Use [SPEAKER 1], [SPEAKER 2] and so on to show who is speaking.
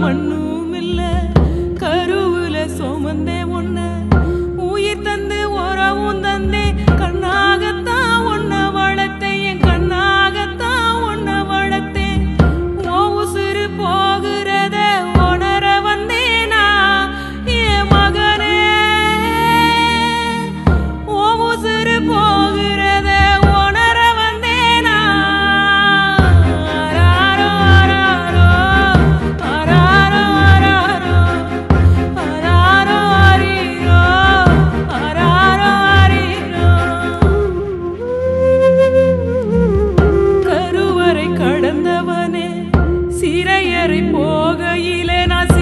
[SPEAKER 1] மண்ணும் இல்ல கருவுல சுமந்தே போகையிலே நான்